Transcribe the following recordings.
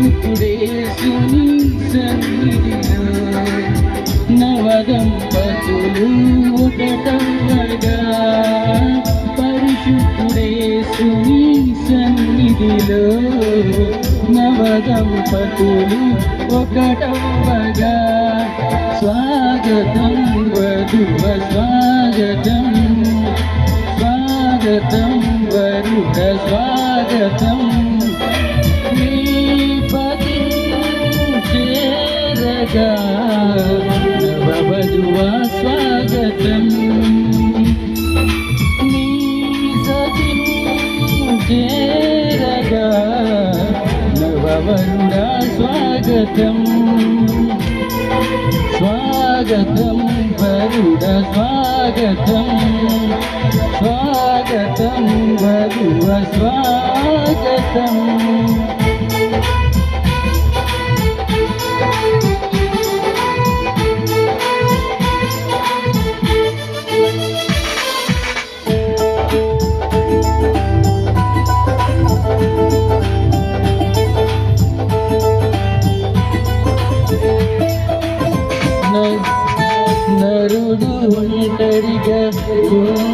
పరిశుద్ధుడేసుని సన్నిధిలో నవదంపతులు ఒకటవగా పరిశుద్ధుడేసుని సన్నిధిలో నవదంపతులు ఒకటవగా స్వాగతం వధువ స్వాగతం స్వాగతం నవవధువా స్వాగతం. నీ చేరగా నవవరుడా స్వాగతం. స్వాగతం వరుడ స్వాగతం. స్వాగతం వరువ స్వాగతం.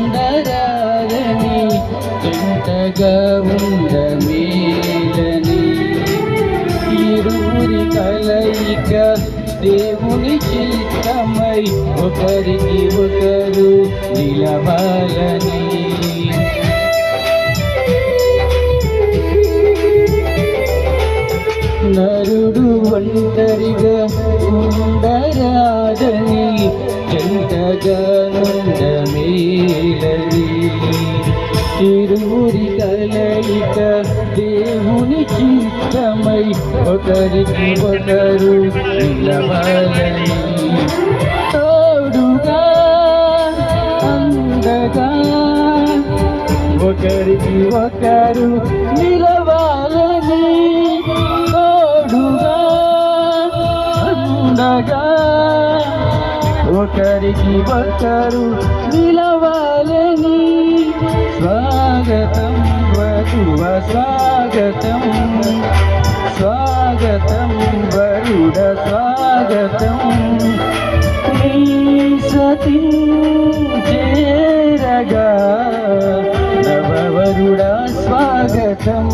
ఉండరాదని జంటగా ఉండమేలని ఇరువురి కలయిక దేవుని చిత్తమై ఒకరికి ఒకరు నిలవాలని. నరుడు ఒంటరిగా ఉండరాదని జంటగా ఇరువురి కలయిక దేవుని చిత్తమై ఒకరికి ఒకరు నిలవాలని తోడుగా అందగా ఒకరికి ఒకరు నిలవాలని తోడుగా అందగా ఒకరికి ఒకరు నిలవాలని స్వాగతం వధువ స్వాగతం. స్వాగతం వరుడ స్వాగతం. నీ సతి చేరగా నవవరుడా స్వాగతం.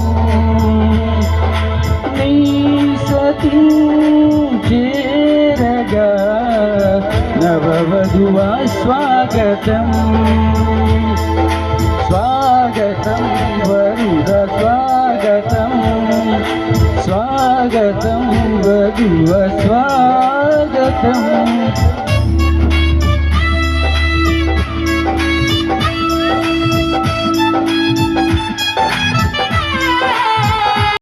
నీ సతి చేరగా నవవధువా స్వాగతం వరుద స్వాగతం. స్వాగతం వధువ స్వాగతం.